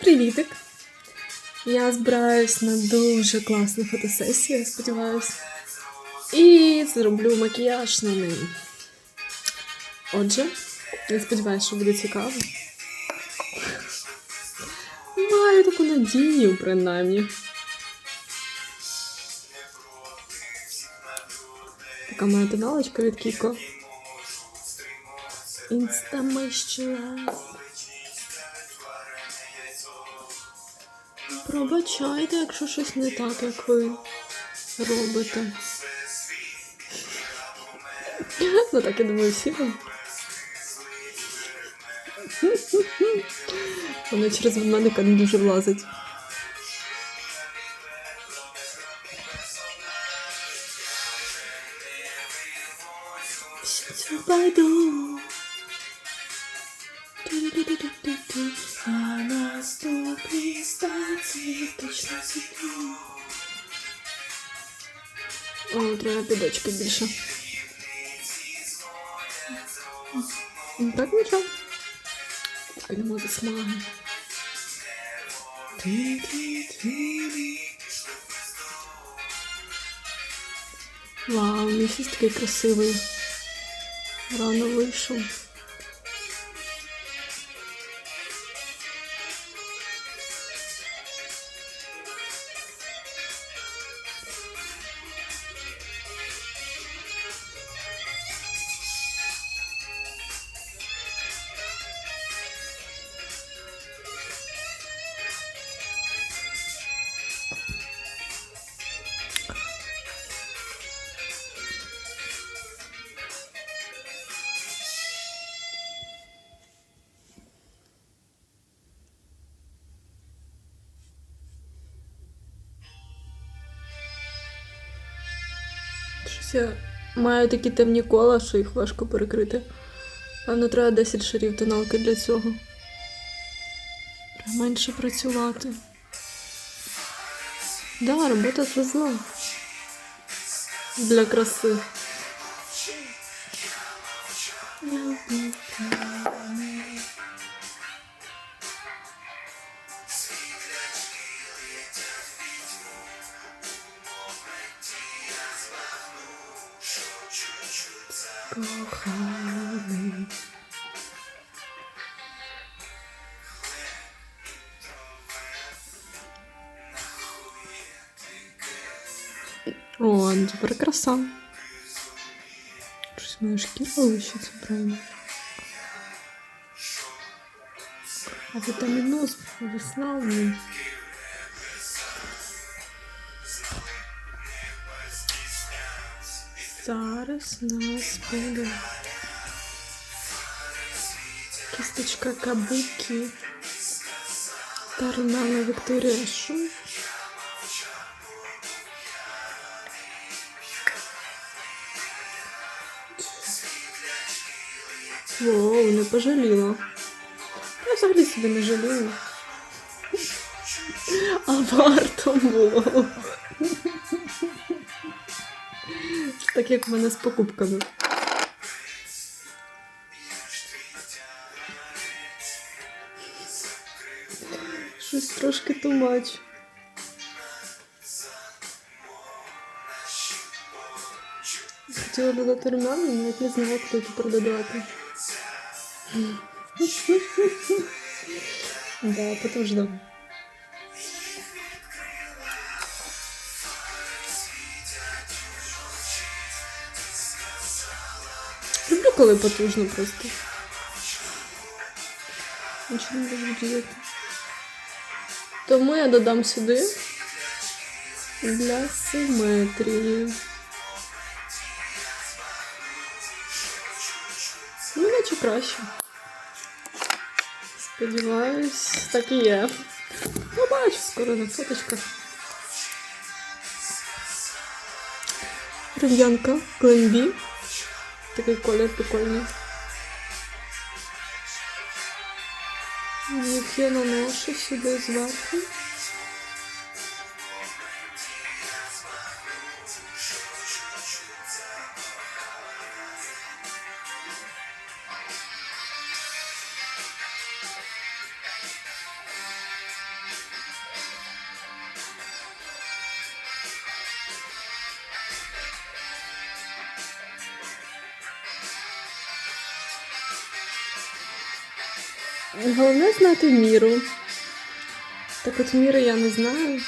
Привітик! Я збираюсь на дуже класну фотосесію, я сподіваюсь. І зроблю макіяж на неї. Отже, я сподіваюся, що буде цікаво. Маю таку надію, принаймні. Така моя тоналочка від Кіко. Інстамищилась. Пробачайте, якщо щось не так, як ви робите. Ну так, я думаю, всі ви. Воно через ведмедика не дуже влазить. Пойду. А наступній станції точно сиджу. О, треба підочки більше. Ну, Так нічого. Підемо засмаги. Вау, місяць такий красивий. Рано вийшов. Щось я маю такі темні кола, що їх важко перекрити. Певно, треба 10 шарів тоналки для цього. Треба менше працювати. Да, робота це зло. Для краси. Коханий. О, ну тепер краса. Щось моя шкіра лишиться, правильно. А вітаміноз весна у Зараз у нас буде кісточка кабуки та Романа Вікторія Шу. Воу, не пожаліла. Я взагалі себе не жалію. А варто було. Так як в мене з покупками. Щось трошки тумач. Хотіла додати румяна, але навіть не знала, хто тепер додати. Да, потужно. Люблю, коли потужно просто. Нічого не буду діяти. Тому я додам сюди для симетрії. Ну, наче краще. Сподіваюсь, так і є. Побачу скоро на фоточках. Рів'янка Гленбі. Такий колір прикольний. Їх я наношу сюди зверху. Головне знати міру. Так от міри я не знаю.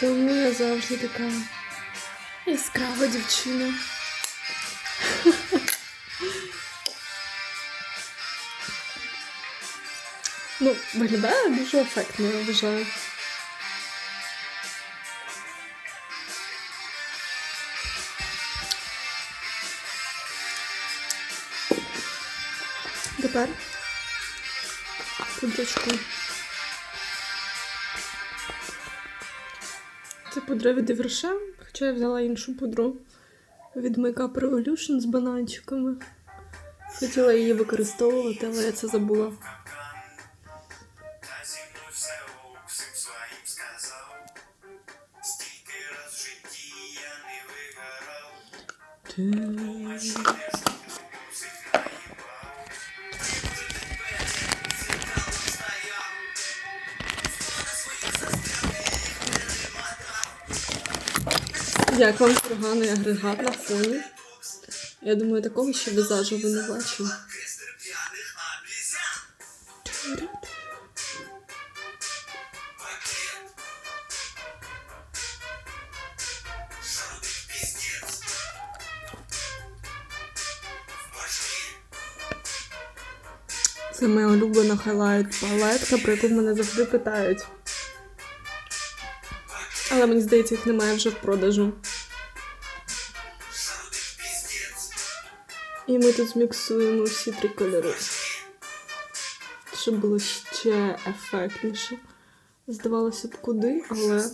Тому я завжди така яскрава дівчина. Ну, виглядає дуже ефектно, я вважаю. Тепер Пудрочку. Це пудра від Evershe, хоча я взяла іншу пудру від Makeup Revolution з бананчиками. Хотіла її використовувати, але я це забула. Та Як вам курганий агрегат на фоні? Я думаю, такого ще ви не бачили. Це моя улюблена хайлайт палетка, про яку мене завжди питають. Але мені здається, їх немає вже в продажу. І ми тут зміксуємо всі три кольори. Щоб було ще ефектніше. Здавалося б, куди, але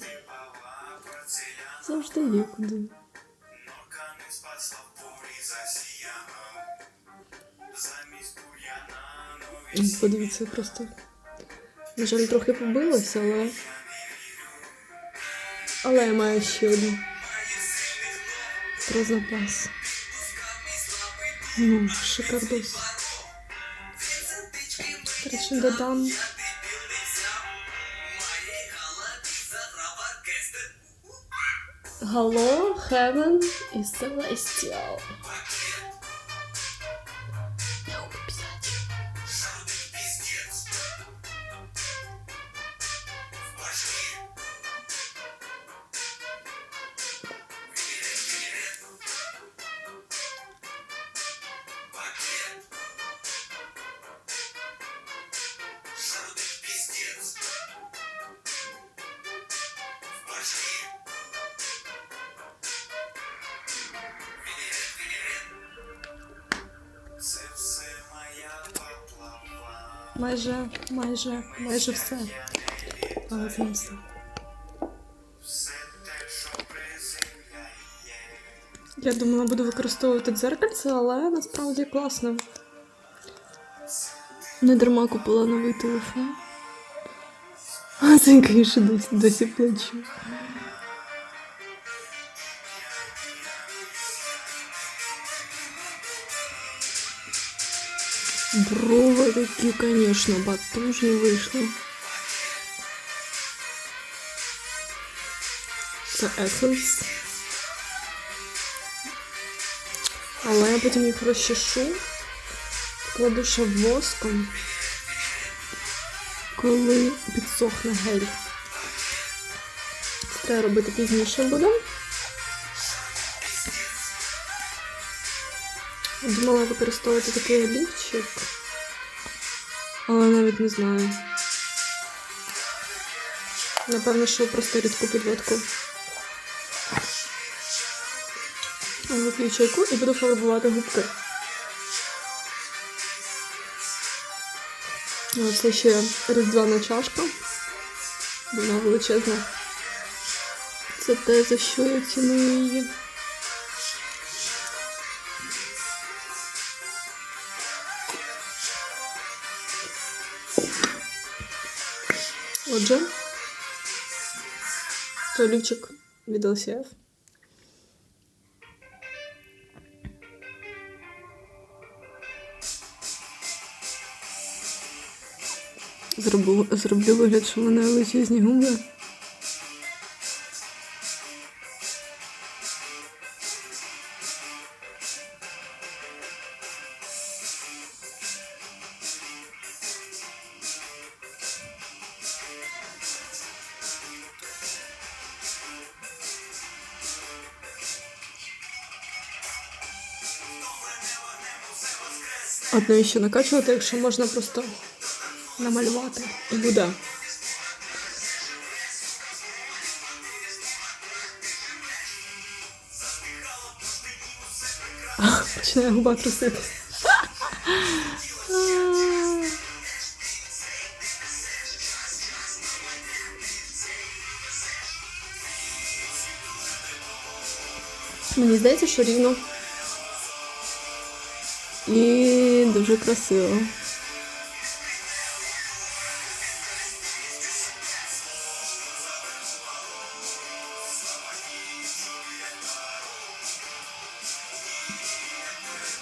завжди є куди. Подивіться, просто. На жаль, трохи побилося, але. Але я маю ще одну. Про запас. Ну, шикардос. До речі, додам. Hello, Heaven і Celestial. Майже, майже, майже все. Але це все. Я думала, буду використовувати дзеркальце, але насправді класно. Не дарма купила новий телефон. А це ще досі, досі плачу. Брови такі, звісно, батужні вийшли. Це Essence. Але я потім їх розчешу, кладу ще воском, коли підсохне гель. Це треба робити пізніше буде. Думала використовувати такий олівчик, але навіть не знаю. Напевно, що просто рідку підводку. Вип'ю чайку і буду фарбувати губки. Це ще різдвяна чашка. Вона величезна. Це те, за що я ціную її. Отже, це олівчик від LCF. Зроблю, зроблю вигляд, що в мене величезні губи. От навіщо накачувати, якщо можна просто намалювати і буде. Починає губа труситись. Мені здається, що рівно. І дуже красиво.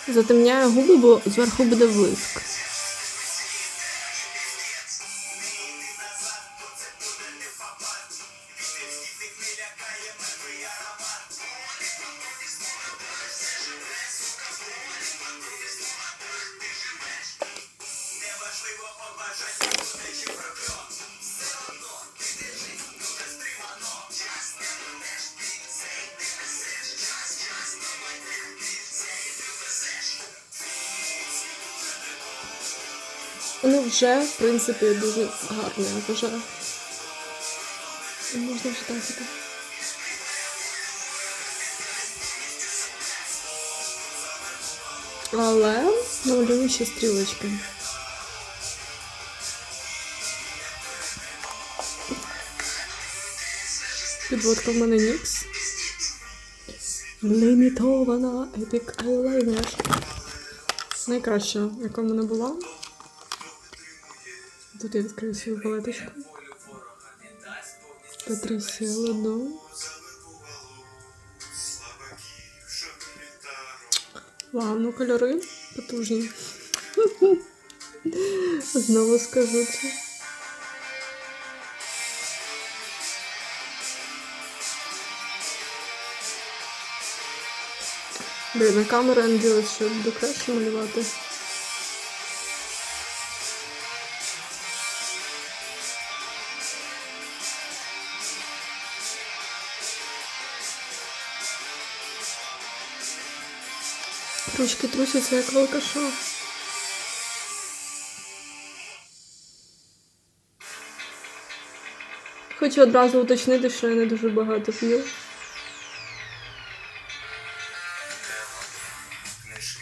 Затемняю губи, бо зверху буде блиск. Вже, в принципі, дуже гарно, я вважаю. Можна вже іти. Але намалюю ще стрілочки. Підводка в мене Нікс. Лімітована Epic Eyeliner. Найкраща, яка в мене була. Тут я відкрию свою палеточку. Ладон. слабаків. Вау, ну кольори потужні. Знову скажу це. Блін, на камеру я надіялась, що буду краще малювати. Ручки трусяться, як алкаша. Хочу одразу уточнити, що я не дуже багато п'ю. Книжки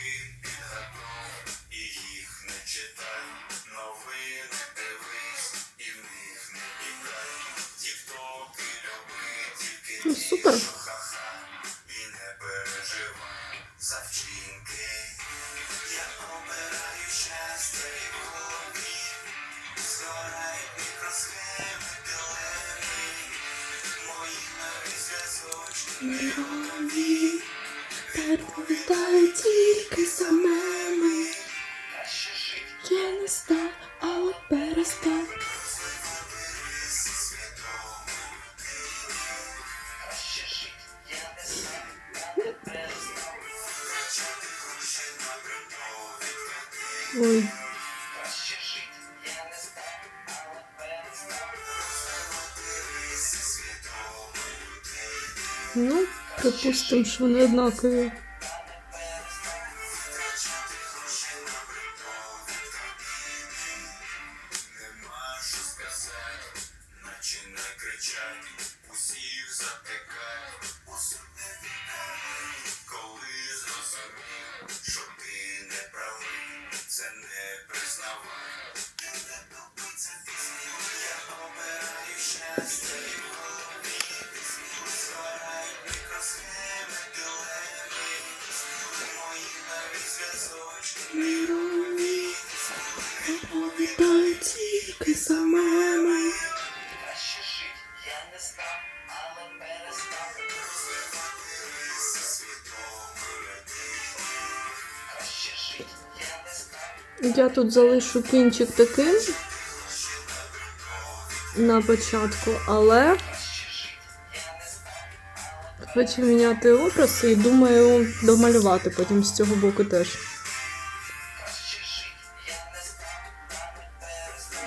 підготов, Ну, припустимо, що вони однакові. Я тут залишу кінчик таким на початку, але хочу міняти образ і думаю домалювати потім з цього боку теж.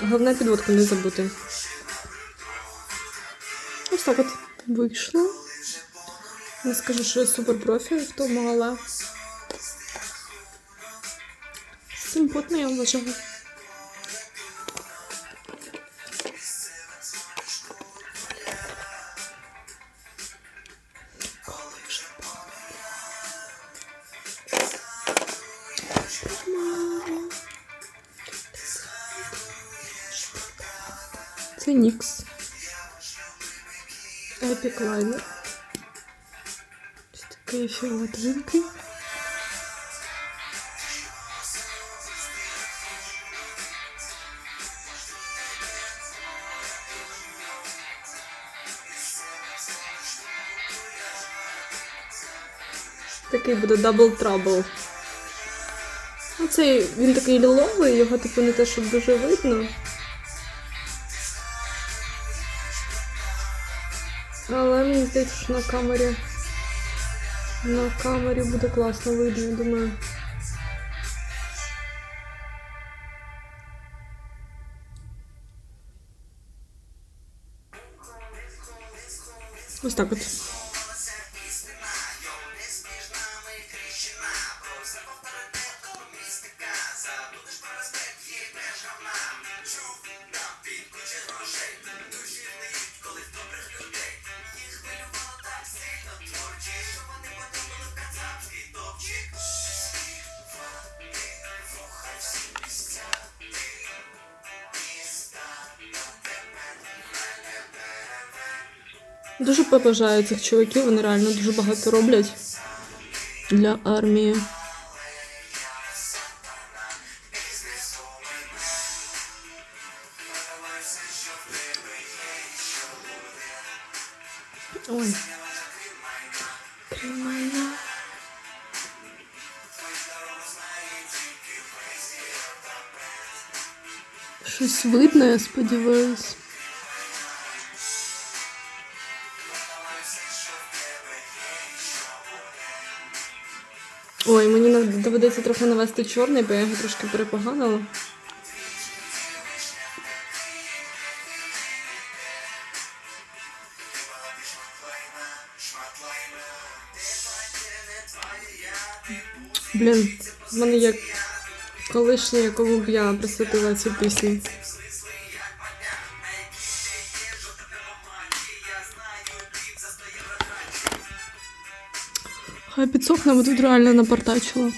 Головне підводку не забути. Ось так от вийшло. Не скажу, що я супер профі в тому, але імпотна, я вважаю. Це Нікс. Епік лайнер. Ось такий фіолетовенький. Такий буде Double Trouble. Оцей він такий ліловий, його типу не те, щоб дуже видно. Але мені здається, що на камері. На камері буде класно видно, я думаю. Ось так от. Дуже побажаю цих чуваків, вони реально дуже багато роблять для армії. Ой. Щось видно, я сподіваюсь. Ой, мені доведеться трохи навести чорний, бо я його трошки перепоганила. Блін, в мене як колишнє, якому б я присвятила цю пісню. Хай підсохне, бо тут реально напортачило.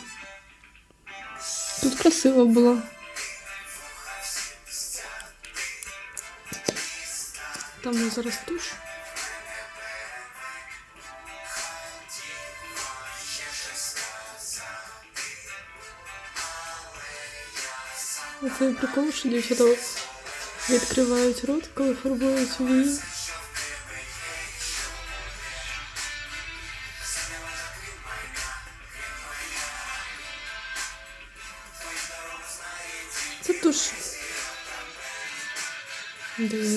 Тут красиво було. Там я зараз туш. Оцей прикол, що дівчата відкривають рот, коли фарбують вії.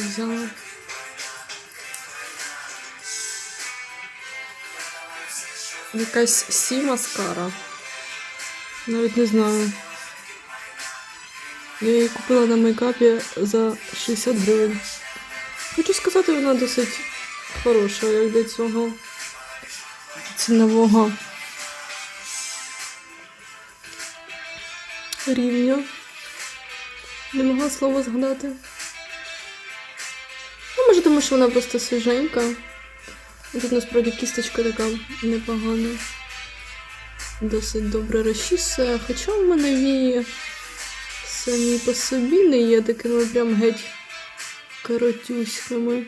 Взяла? Якась сі маскара. Навіть не знаю. Я її купила на мейкапі за 60 гривень. Хочу сказати, вона досить хороша, як для цього цінового рівня. Не могла слово згадати. Тому що вона просто свіженька. Тут насправді кісточка така непогана. Досить добре розчісує. Хоча в мене вії самі по собі не є такими прям геть коротюськими.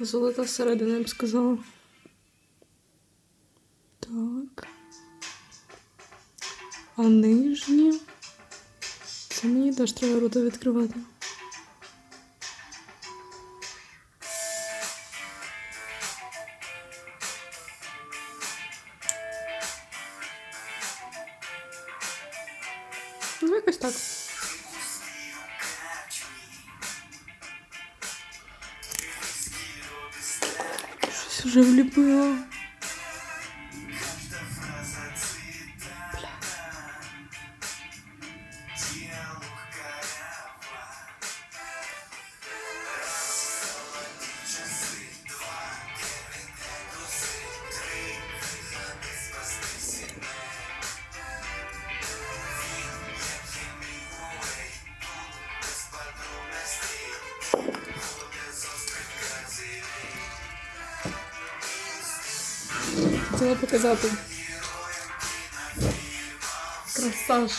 Золота середина, я б сказала. Так. А нижні. Це мені теж треба рота відкривати. Хотіла показати. Красаж.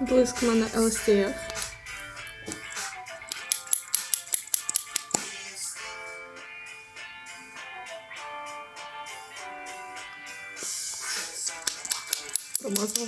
Блиск в мене LCF. 怎么做？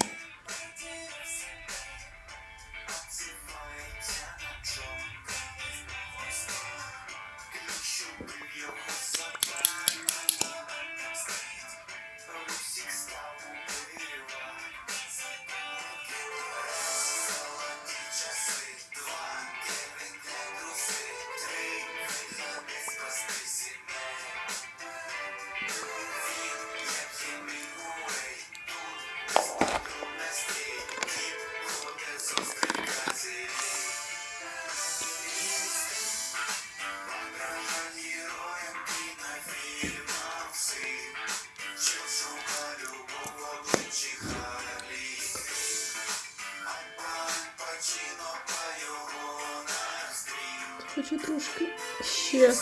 Хочу трошки ще.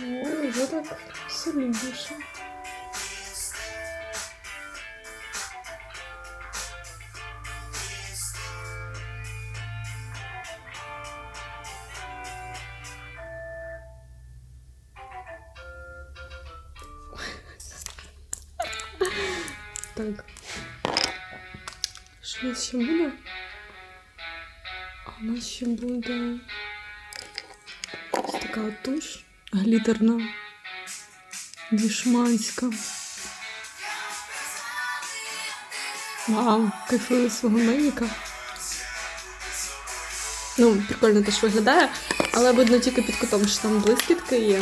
Ой, вже так солідніше. Так. Ще буде ось така от туш глітерна, дішманська. Вау, кайфую свого меніка. Ну, прикольно теж виглядає, але видно тільки під кутом, що там блискітки є.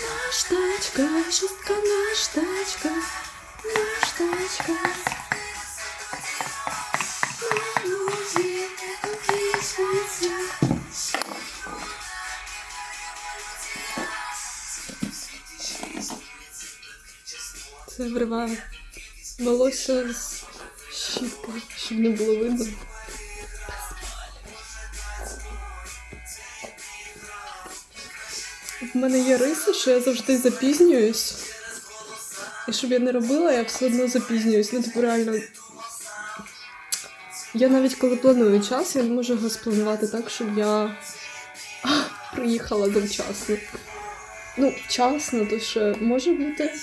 Наш тачка, шістка наш тачка, наш тачка. Це вриває волосся з щіткою, щоб не було видно. В мене є риса, що я завжди запізнююсь. І щоб я не робила, я все одно запізнююсь. Ну, типу, реально. Я навіть коли планую час, я не можу його спланувати так, щоб я приїхала завчасно. Ну, вчасно, то ще може бути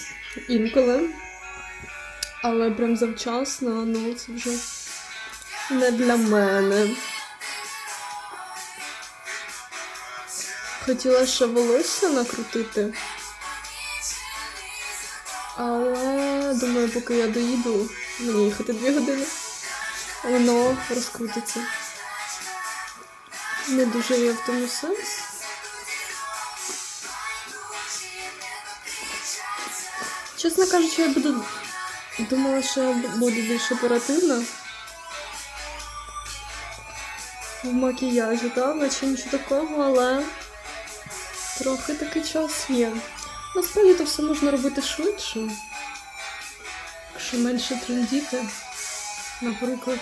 інколи. Але прям завчасно, ну це вже не для мене. Хотіла ще волосся накрутити. Але думаю, поки я доїду, мені їхати дві години. Воно розкрутиться. Не дуже є в тому сенс. Чесно кажучи, я буду думала, що буде більш оперативно. В макіяжі, так, наче нічого такого, але трохи такий час є. Насправді то все можна робити швидше. Якщо менше трендіти, наприклад.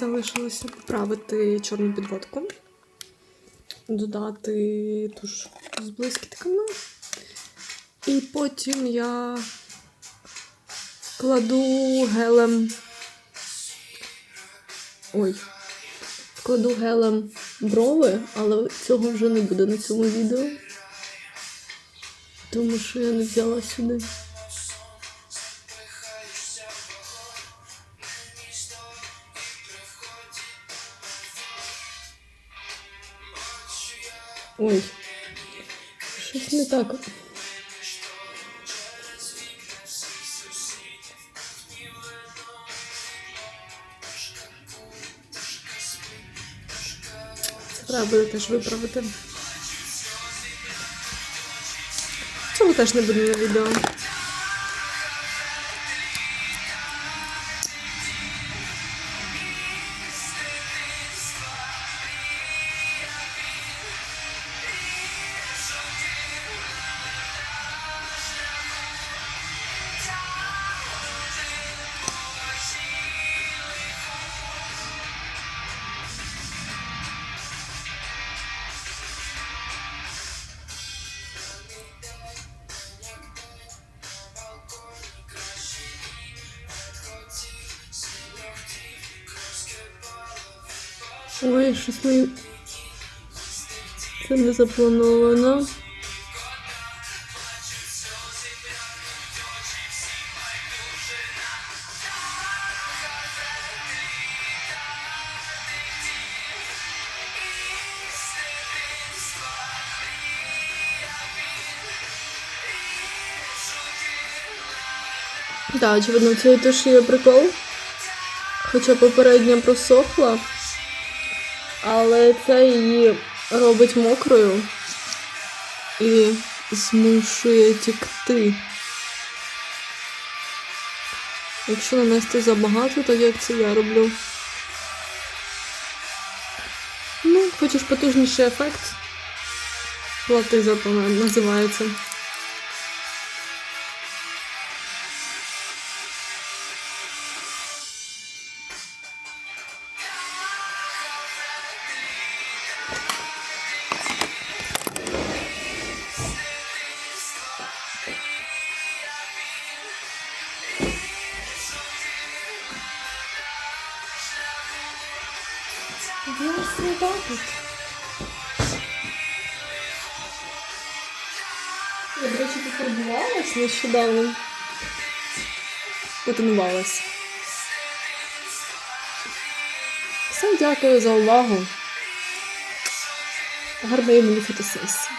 Залишилося поправити чорну підводку, додати туш з блискітками. І потім я вкладу гелем. Ой, вкладу гелем брови, але цього вже не буде на цьому відео. Тому що я не взяла сюди. Ой. Щось не так. Це треба буде теж виправити. Цього теж не буде на відео. Ой, щось ми. Це не заплановано. Так, очевидно, в цій туші є прикол. Хоча попередня просохла, але це її робить мокрою і змушує тікти. Якщо нанести забагато, так як це я роблю. Ну, хочеш потужніший ефект? Плати за то називається. Нещодавно. Потонувалась. Всім дякую за увагу. Гарної мені фотосесії.